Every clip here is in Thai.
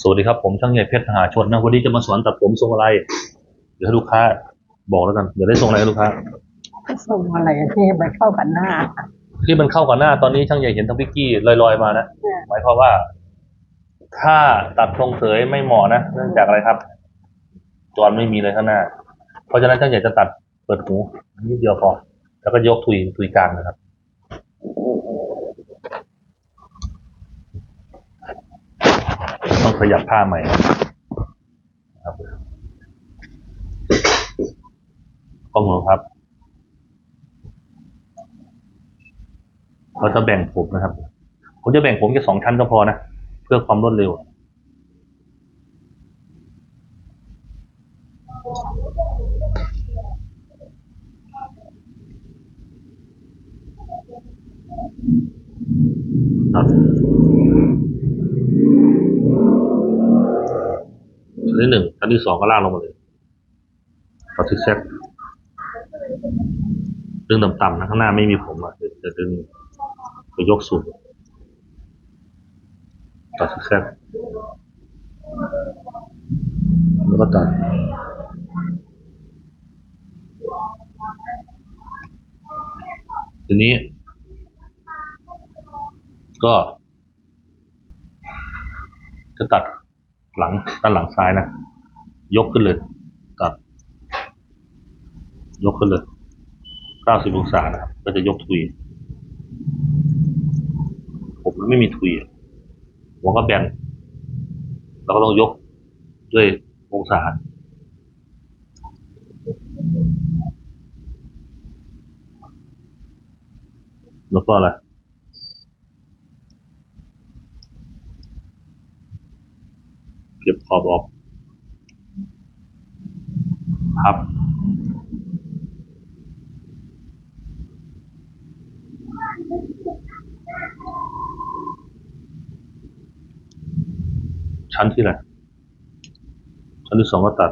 สวัสดีครับผมช่างใหญ่เพชรมหาชนนะวันนี้จะมาสอนตัดผมทรงอะไร เดี๋ยวให้ลูกค้าบอกแล้วกันเดี๋ยวได้ทรงอะไรให้ลูกค้าส่งอะไรที่มันเข้ากันหน้า ที่มันเข้ากับหน้าตอนนี้ช่างใหญ่เห็นทั้งพิกกี้ลอยๆมานะเนี่ยหมายความว่า ถ้าตัดทรงเสยไม่เหมาะนะเนื่องจากอะไรครับ จอนไม่มีเลยข้างหน้า เพราะฉะนั้นช่างใหญ่จะตัดเปิดหูนิดเดียวพอแล้วก็ยกทุยทุยกลางนะครับ ต้อง ขยับผ้าใหม่ครับกล้องหนูครับเราจะแบ่งผมนะครับ ผมจะแบ่งผมแค่สองชั้นก็พอนะ เพื่อความรวดเร็ว ครับ ที่หนึ่งชั้นที่สองก็ลางลงมาเลยตัดซิกแซกดึงต่ำๆนะข้างหน้าไม่มีผมอะจะดึงไปยกสูงตัดซิกแซกแล้วก็ตัดทีนี้ ก็ จะตัด หลังด้านหลังซ้ายนะ ยกขึ้นเลยตัด ยกขึ้นเลยเก้าสิบองศานะครับก็จะยกทุย ผมไม่มีทุยอะหัวก็แบนเราก็ต้องยกด้วยองศาแล้วก็อะไร ก็บขอบออกพับชั้นที่ไหนชั้นที่สองก็ตัด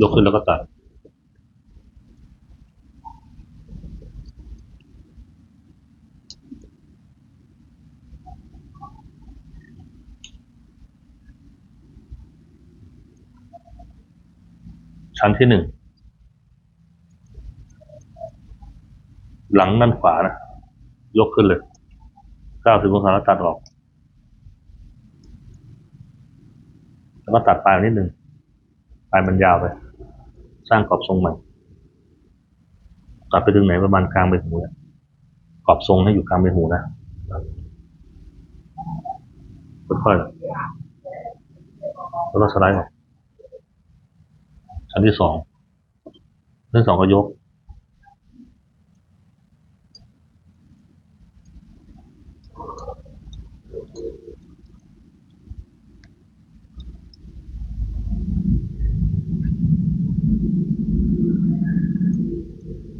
ยกขึ้นแล้วก็ตัด ชั้นที่หนึ่ง หลังด้านขวานะ ยกขึ้นเลย เก้าสิบองศาแล้วตัดออก แล้วก็ตัดปลายนิดหนึ่ง ปลายมันยาวไป สร้างกรอบทรงใหม่ ตัดไปถึงไหนประมาณกลางใบหูเนี่ยกรอบทรงให้อยู่กลางใบหูนะ ค่อยๆแล้วก็สไลด์ออก ชั้นที่สองชั้นที่สองก็ยก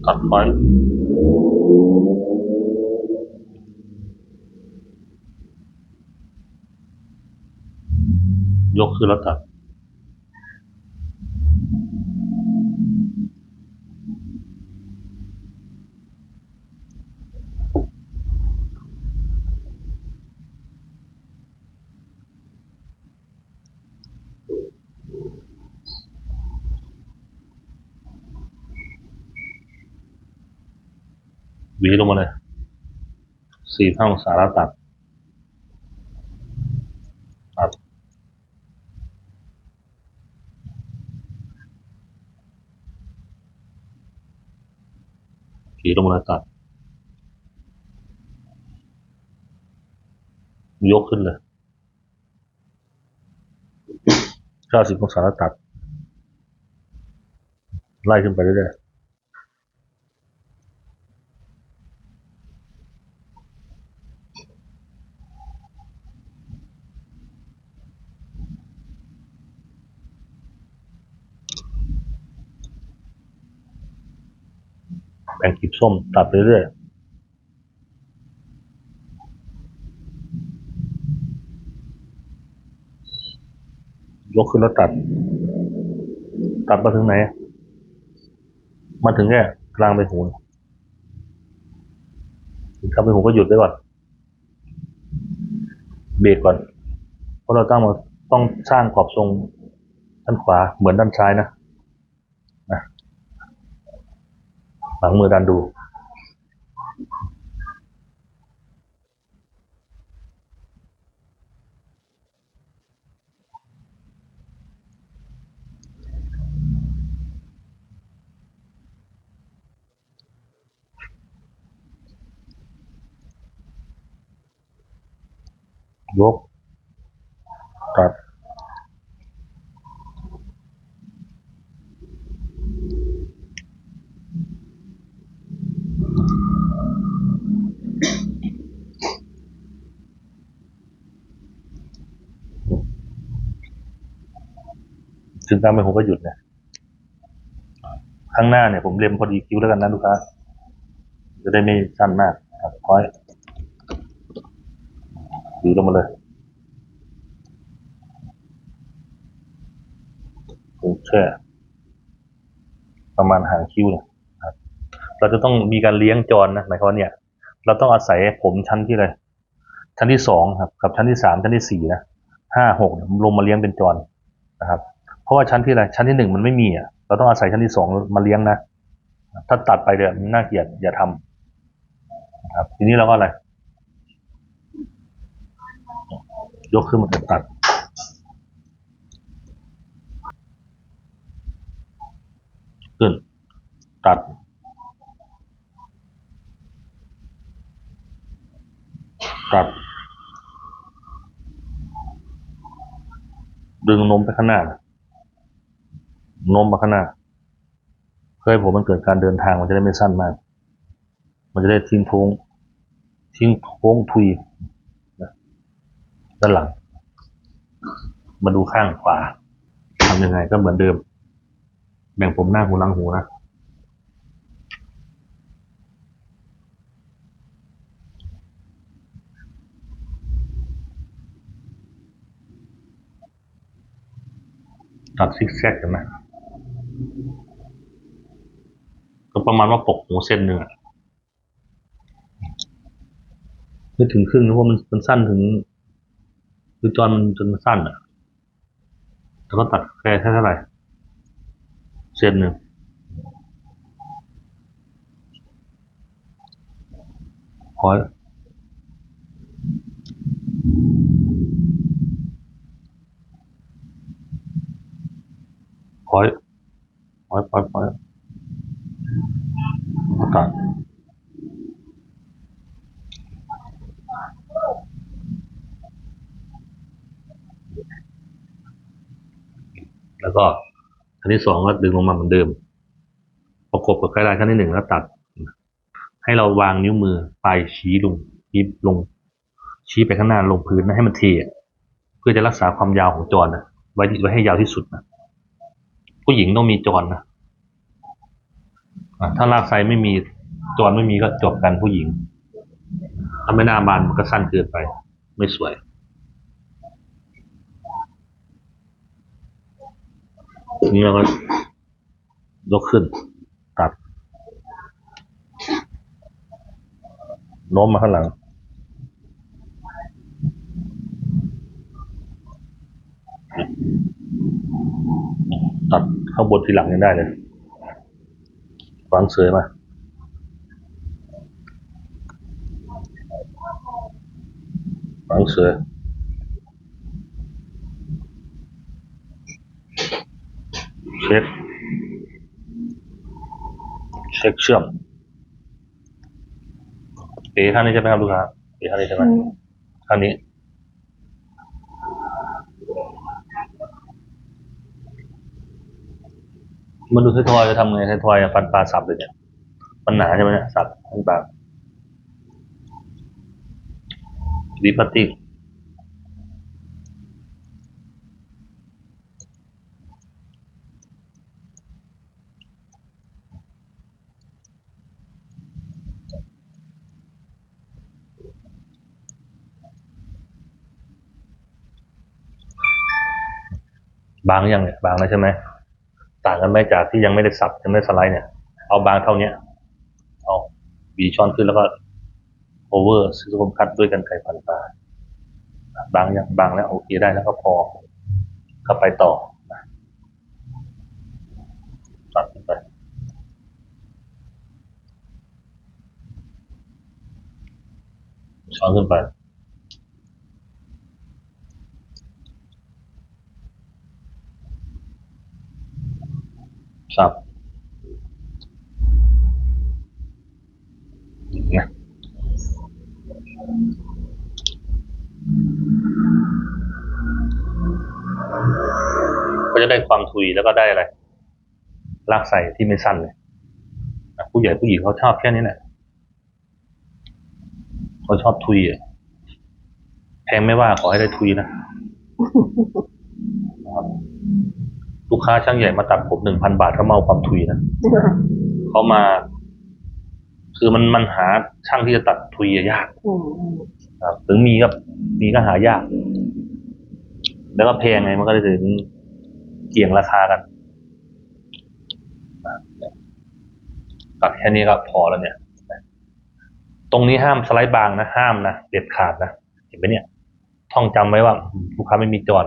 ตัดไว้ยกขึ้นแล้วตัด ลงมาเลย สี่ห้าองศาแล้วตัด ตัดหวีลงมาตัด ยกขึ้นเลยเก้าสิบองศาแล้วตัด ไล่ขึ้นไปเรื่อยๆ แบ่งกลีบ ส้มตัดไปเรื่อยยกขึ้นแล้วตัด ตัดมาถึงไหน มาถึงแค่กลางใบหูทำให้ผมก็หยุดไว้ก่อน เบรกก่อน เพราะเราต้องมาต้องสร้างกรอบทรงด้านขวาเหมือนด้านซ้ายนะ หลังมือดันดูยก ตัด ถึงตามไปผมก็หยุดเนี่ยข้างหน้าเนี่ยผมเล็มพอดีคิ้วแล้วกันนะลูกค้า จะได้ไม่สั้นมากครับคอยดีลงมาเลยโอเคประมาณหางคิ้วเนี่ยครับเราจะต้องมีการเลี้ยงจรนะหมายความว่าเนี่ย เราต้องอาศัยผมชั้นที่อะไรชั้นที่สองครับกับชั้นที่สามชั้นที่สี่นะห้าหกลงมาเลี้ยงเป็นจรนะครับ เพราะว่าชั้นที่อะไรชั้นที่หนึ่งมันไม่มีอะเราต้องอาศัยชั้นที่สองมาเลี้ยงนะถ้าตัดไปเนี่ยมันน่าเกลียดอย่าทำครับ ทีนี้เราก็อะไร ยกขึ้นมาตัดขึ้น ตัดตัด ดึงนมไปข้างหน้า โน้มมาข้างหน้าเพื่อให้ผมมันเกิดการเดินทางมันจะได้ไม่สั้นมาก มันจะได้ทิ้งโค้งทิ้งโค้งทุยด้านหลัง มาดูข้างขวาทำยังไงก็เหมือนเดิม แบ่งผมหน้าหูหลังหูนะตัดซิกแซกกันนะ ก็ประมาณว่าปกหูเส้นหนึ่งอะไม่ถึงครึ่งนะเพราะมันมันสั้นถึงคือจอนมันจนมันสั้นอะแล้วก็ตัดแค่แค่เท่าไหร่เส้นหนึ่งพอพอ ล้วพอแล้วพอแล้วพอแล้วแล้วก็ตัดแล้วก็ขั้นที่สองก็ดึงลงมาเหมือนเดิม ประกบกับไกด์ไลน์ขั้นที่หนึ่งแล้วตัด ให้เราวางนิ้วมือปลายชี้ลงชี้ลง ชี้ไปข้างหน้าลงพื้นนะให้มันเทเพื่อจะรักษาความยาวของจรนะไว้ไว้ให้ยาวที่สุดนะ ผู้หญิงต้องมีจรนะอะถ้าลากไซไม่มีจรไม่มีก็จบกันผู้หญิง ถ้าไม่น้าบานมันก็สั้นเกินไป ไม่สวย นี้เราก็ยกขึ้น ตัดโน้มมาข้างหลัง ตัดข้างบนทีหลังยังได้เลยวางเสยมาวางเสยเช็คเช็คเชื่อมเอ๋ท่างนี้ใช่ไหมครับลูกค้าเอ๋ท่างนี้ใช่ไหมท่างนี้ มันดูไททอยจะทำไงไททอยอะฟันปลาสับเลยเนี่ยมันหนาใช่ไหมเนี่ยสับฟันปลาดีพลาสติกบางอยังเนี่ยบางแล้วใช่ไหม ต่างกันไหมจากที่ยังไม่ได้สับยังไม่ได้สไลด์เนี่ย เอาบางเท่าเนี้ยเอาบีช้อนขึ้นแล้วก็โอเวอร์ซิลิโคนคัดด้วยกันไกรพันตาบางอย่างบางแล้วโอเคได้แล้วก็พอก็ไปต่อตัดไปช้อนขึ้นไป ครับนะก็จะได้ความทุยแล้วก็ได้อะไรลากใส่ที่ไม่สั้นเลยผู้ใหญ่ผู้หญิงเขาชอบแค่นี้แหละเขาชอบทุยอะแพงไม่ว่าขอให้ได้ทุยนะนะครับ ลูกค้าช่างใหญ่มาตัดผมหนึ่งพันบาทเขามาเอาความทุยนะเขามา คือมันมันหาช่างที่จะตัดทุยอะยากอืมอืมครับถึงมีก็มีก็หายาก แล้วก็แพงไงมันก็เลยถึงเกี่ยงราคากันตัดแค่นี้ก็พอแล้วเนี่ย ตรงนี้ห้ามสไลด์บางนะ ห้ามนะ เด็ดขาดนะ เห็นไหมเนี่ย ท่องจำไว้ว่า ลูกค้าไม่มีจร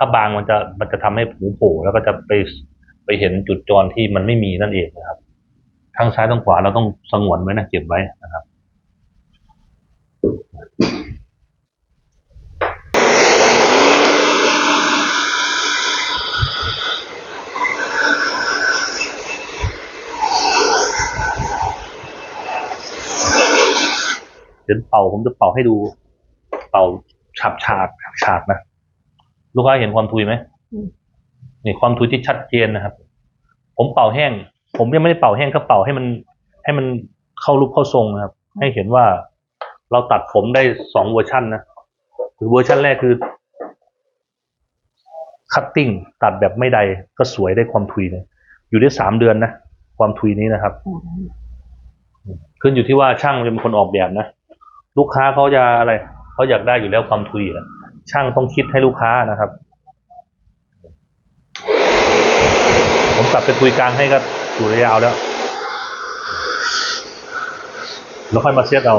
ถ้าบางมันจะมันจะทำให้หูโผล่แล้วก็จะไปไปเห็นจุดจรที่มันไม่มีนั่นเองนะครับทั้งซ้ายทั้งขวาเราต้องสงวนไว้นะเก็บไว้นะครับ เดี๋ยวเป่าผมจะเป่าให้ดู เป่าฉาบฉาบฉาบนะ ลูกค้าเห็นความทุยไหมนี่ความทุยที่ชัดเจนนะครับ ผมเป่าแห้ง ผมยังไม่ได้เป่าแห้งก็เป่าให้มัน ให้มันเข้ารูปเข้าทรงนะครับ ให้เห็นว่าเราตัดผมได้สองเวอร์ชันนะคือเวอร์ชันแรกคือคัตติ้งตัดแบบไม่ใดก็สวยได้ความทุยเลยอยู่ได้สามเดือนนะความทุยนี้นะครับอืมขึ้นอยู่ที่ว่าช่างจะเป็นคนออกแบบนะ ลูกค้าเขาจะอะไรเขาอยากได้อยู่แล้วความทุยอะ ช่างต้องคิดให้ลูกค้านะครับ ผมกลับไปคุยกลางให้ก็อยู่ระยะเอาแล้ว แล้วค่อยมาเช็ดเอา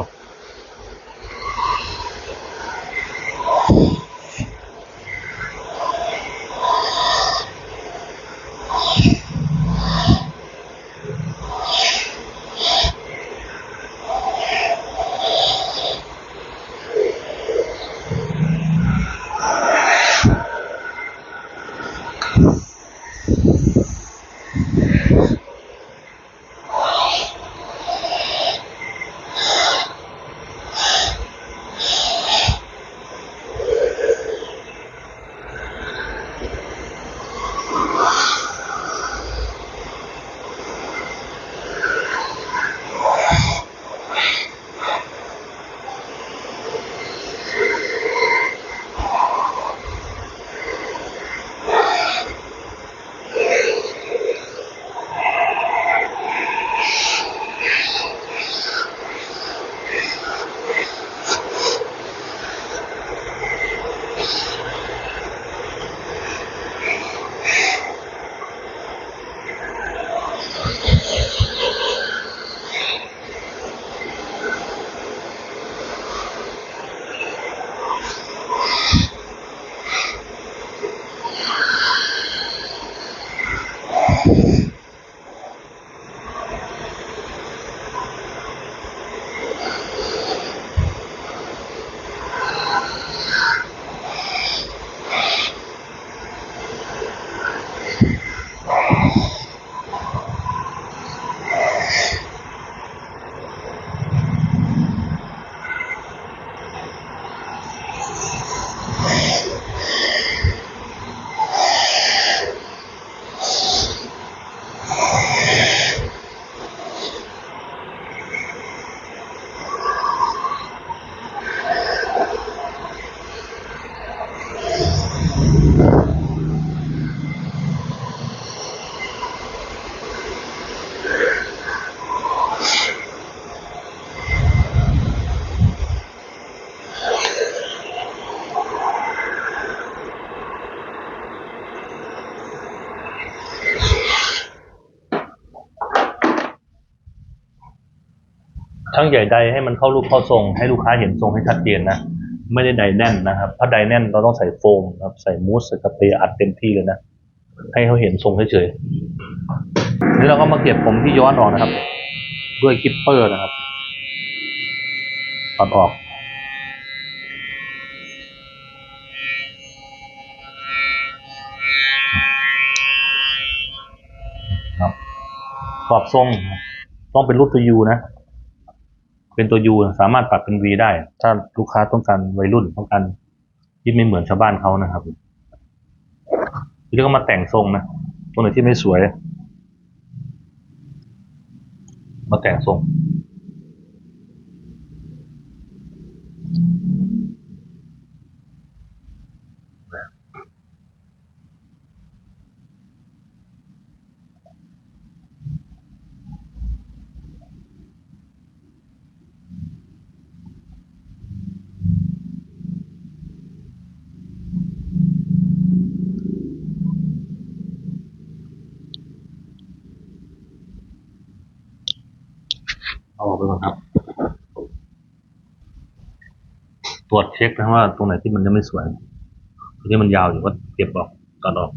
ช่างใหญ่ใดให้มันเข้ารูปเข้าทรง ให้ลูกค้าเห็นทรงให้ชัดเจนนะ ไม่ได้ใดแน่นนะครับ ถ้าใดแน่นเราต้องใส่โฟมครับ ใส่มูสใส่สเปรย์อัดเต็มที่เลยนะ ให้เขาเห็นทรงเฉยๆนี่เราก็มาเก็บผมที่ย้อนออกนะครับ ด้วยคิปเปอร์นะครับถอดออกครับกรอบทรงต้องเป็นรูปตัวยูนะ เป็นตัวยูสามารถปรับเป็น V ได้ ถ้าลูกค้าต้องการวัยรุ่นต้องการที่ไม่เหมือนชาวบ้านเขานะครับทีนี้ก็มาแต่งทรงนะตรงไหนที่ไม่สวย มาแต่งทรง ออกไปก่อนครับ ตรวจเช็คนะว่าตรงไหนที่มันยังไม่สวยตรงที่มันยาวอยู่ก็เก็บออกตัดออก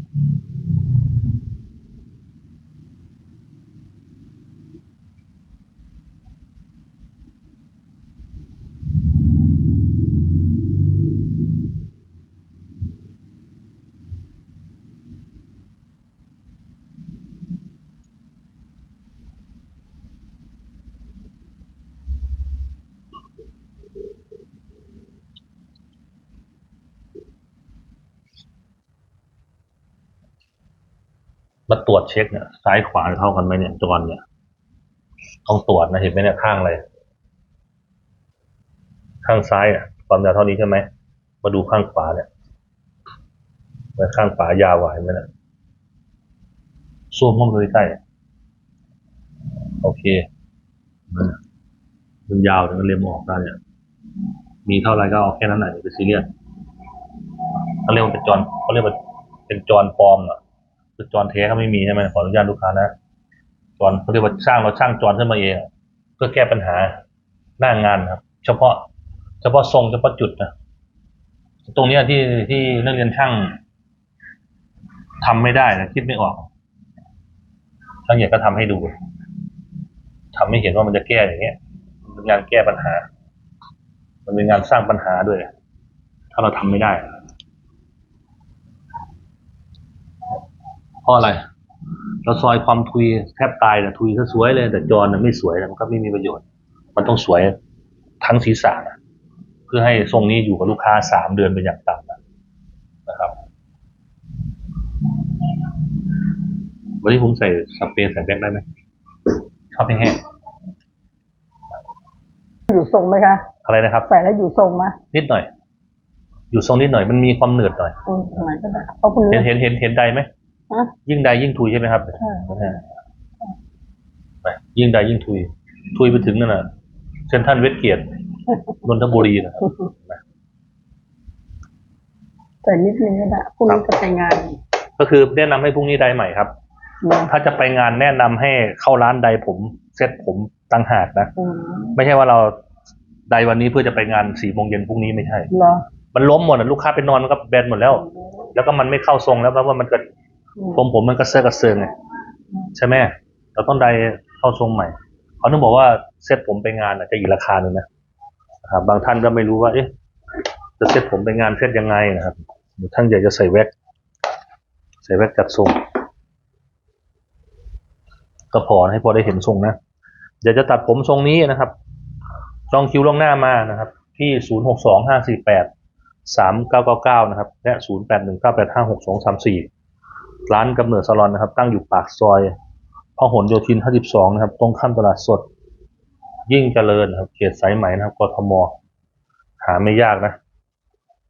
มาตรวจเช็คเนี่ยซ้ายขวาเท่ากันไหมเนี่ยจอนเนี่ยต้องตรวจนะเห็นไหมเนี่ยข้างอะไรข้างซ้ายอะความยาวเท่านี้ใช่ไหมมาดูข้างขวาเนี่ยไว้ข้างขวายาวกว่าเห็นไหมเนี่ยซูมเข้ามาดูใกล้โอเคมันยาวถึงมันเรียมออกได้เนี่ยมีเท่าไรก็เอาแค่นั้นแหละอย่าไปซีเรียสเขาเรียกว่าเป็นจอนเขาเรียกว่าเป็นจอนปลอมอะ คือจอนเทก็ไม่มีใช่ไหมขออนุญาตลูกค้านะจอนเขาเรียกว่าสร้างเราช่างจอนขึ้นมาเองเพื่อแก้ปัญหาหน้างานครับ เฉพาะ เฉพาะทรงเฉพาะจุดนะตรงนี้ที่ที่นักเรียนช่างทำไม่ได้นะคิดไม่ออกช่างใหญ่ก็ทำให้ดูทำให้เห็นว่ามันจะแก้อย่างเงี้ยเป็นงานแก้ปัญหา มันเป็นงานสร้างปัญหาด้วย ถ้าเราทำไม่ได้ เพราะอะไร เราซอยความทุยแทบตายนะทุยก็สวยเลย แต่จรนะไม่สวยนะมันก็ไม่มีประโยชน์ มันต้องสวยทั้งศีรษะนะเพื่อให้ทรงนี้อยู่กับลูกค้าสามเดือนเป็นอย่างต่ำนะนะครับ วันนี้ผมใส่สเปรย์ใส่แบ็คได้ไหมชอบแห้งอยู่ทรงไหมคะๆอะไรนะครับ ใส่แล้วอยู่ทรงไหมนิดหน่อย อยู่ทรงนิดหน่อยมันมีความเหนืดหน่อยอืมทำไมก็ได้เพราะพวกเห็นี้นเห็นเห็นเห็นใดไหมฮะ ยิ่งใดยิ่งทุยใช่ไหมครับใช่ไปยิ่งใดยิ่งทุย ทุยไปถึงนั่นน่ะเซนทรันเวสเกียรตินนทบุรีนะครับใส่นิดนึงก็ได้พรุ่งนี้จะไปงาน ก็คือแนะนำให้พรุ่งนี้ใดใหม่ครับเนาะถ้าจะไปงานแนะนำให้เข้าร้านใดผมเซ็ตผมตั้งหากนะอืมไม่ใช่ว่าเราใดวันนี้เพื่อจะไปงานสี่โมงเย็นพรุ่งนี้ไม่ใช่เหรอมันล้มหมดอะลูกค้าไปนอนมันก็แบนหมดแล้ว แล้วก็มันไม่เข้าทรงแล้วเพราะว่ามันก็อืม ผมผมมันกระเซาะกระเซิงไงใช่ไหมเราต้องได้เข้าทรงใหม่เขาต้องบอกว่าเซตผมไปงานอาจจะอีกราคาหนึ่งนะครับบางท่านก็ไม่รู้ว่า เอ๊ะ จะเซตผมไปงานเซตยังไงนะครับท่านอยากจะใส่แว็กใส่แว็กจัดทรงก็พอให้พอได้เห็นทรงนะอยากจะตัดผมทรงนี้นะครับจองคิวล่วงหน้ามานะครับ ที่ 0 6 2 5 4 8 3 9 9 9 นะครับ และ 0 8 1 9 8 5 6 2 3 4 ร้านกำเนิดสลอนนะครับ ตั้งอยู่ปากซอยพหลโยธินห้าสิบสองนะครับ ตรงข้ามตลาดสด ยิ่งเจริญครับ เขตสายไหมนะครับกทม หาไม่ยากนะ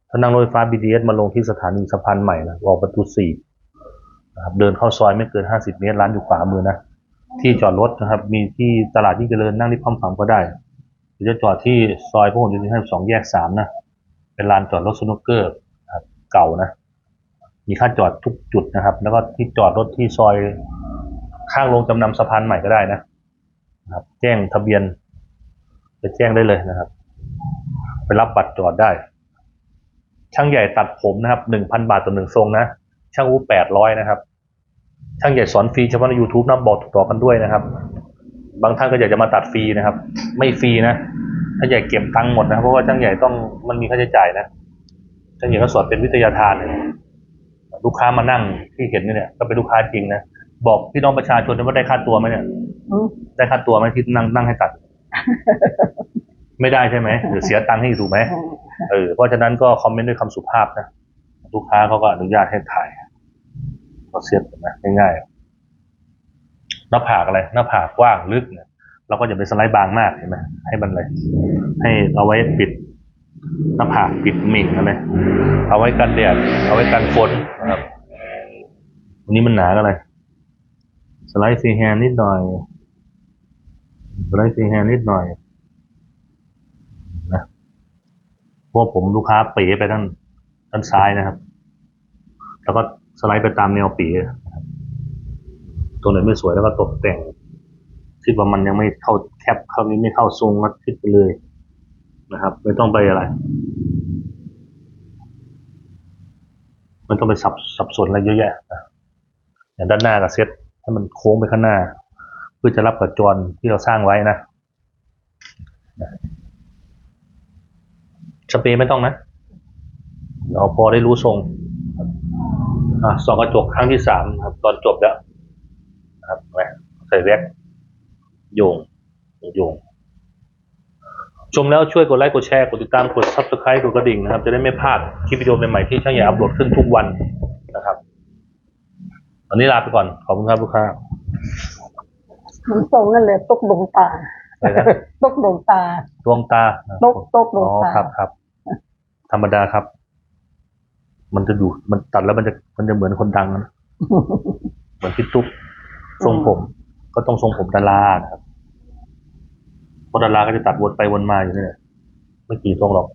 ถ้านั่งรถไฟฟ้า BTS มาลงที่สถานีสะพานใหม่นะออกประตูสี่นะครับ เดินเข้าซอยไม่เกินห้าสิบเมตร ร้านอยู่ขวามือนะ ที่จอดรถนะครับ มีที่ตลาดยิ่งเจริญนั่งที่พัมฝังก็ได้ หรือจะจอดที่ซอยพหลโยธินห้าสองแยกสามนะ เป็นลานจอดรถสนุกเกอร์เก่านะ มีค่าจอดทุกจุดนะครับ แล้วก็ที่จอดรถที่ซอยข้างโรงจำนำสะพานใหม่ก็ได้นะครับ แจ้งทะเบียนไปแจ้งได้เลยนะครับ ไปรับบัตรจอดได้ ช่างใหญ่ตัดผมนะครับหนึ่งพันบาทต่อหนึ่งทรงนะช่างอูแปดร้อยนะครับ ช่างใหญ่สอนฟรีเฉพาะใน YouTube นะบอกต่อกันด้วยนะครับ บางท่านก็อยากจะมาตัดฟรีนะครับ ไม่ฟรีนะช่างใหญ่เก็บตังค์หมดนะเพราะว่าช่างใหญ่ต้องมันมีค่าใช้จ่ายนะช่างใหญ่ก็สอนเป็นวิทยาทานนะ ลูกค้ามานั่งที่เห็นเนี่ยก็เป็นลูกค้าจริงนะบอกพี่น้องประชาชนว่าได้ค่าตัวไหมเนี่ยอืมได้ค่าตัวไหมที่นั่งนั่งให้ตัด ไม่ได้ใช่ไหมหรือเสียตังค์ให้ถูกไหมเออเพราะฉะนั้นก็คอมเมนต์ด้วยคำสุภาพนะลูกค้าเขาก็อนุญาตให้ถ่ายก็เสียบนะง่ายๆหน้าผากอะไรหน้าผากกว้างลึกเนี่ยเราก็อย่าไปสไลด์บางมากเห็นไหมให้มันเลยให้เอาไว้ปิด หน้าผากปิดหมิ่งอะไรเอาไว้กันแดดเอาไว้กันฝนนะครับวันนี้มันหนากันเลยสไลด์ฟรีแฮนนิดหน่อยสไลด์ฟรีแฮนนิดหน่อยนะพราะผมลูกค้าเป๋ไปด้านด้านซ้ายนะครับ แล้วก็สไลด์ไปตามแนวปีนะครับตัวไหนไม่สวยแล้วก็ตกแต่งคิดว่ามันยังไม่เข้าแคปเข้านี้ไม่เข้าทรงก็คิดไปเลย นะครับ ไม่ต้องไปอะไร มันต้องไปสับสับสนอะไรเยอะแยะอย่างด้านหน้ากับเซตให้มันโค้งไปข้างหน้า เพื่อจะรับกับจรที่เราสร้างไว้นะสเปรย์ไม่ต้องนะเราพอได้รู้ทรงอะสองกระจกครั้งที่สามครับ ตอนจบแล้วนะครับใส่แว็กโยงโยง ชมแล้วช่วยกดไลค์กดแชร์กดติดตามกด subscribe กดกระดิ่งนะครับ จะได้ไม่พลาดคลิปวิดีโอใหม่ๆที่ช่างใหญ่อัปโหลดขึ้นทุกวันนะครับวันนี้ลาไปก่อนขอบคุณครับลูกค้ามันทรงนั่นเลยตกดวงตาอะไรนะตกดวงตาดวงตาตกตกดอ๋วองตาครับครับ ธรรมดาครับ มันจะอยู่มันตัดแล้วมันจะมันจะเหมือนคนดังนะเหมือนพี่ตุ๊กทรงผม ก็ต้องทรงผมดารานะครับ เพราะดาราก็จะตัดวนไปวนมาอยู่นี่แหละไม่กี่ทรงหรอก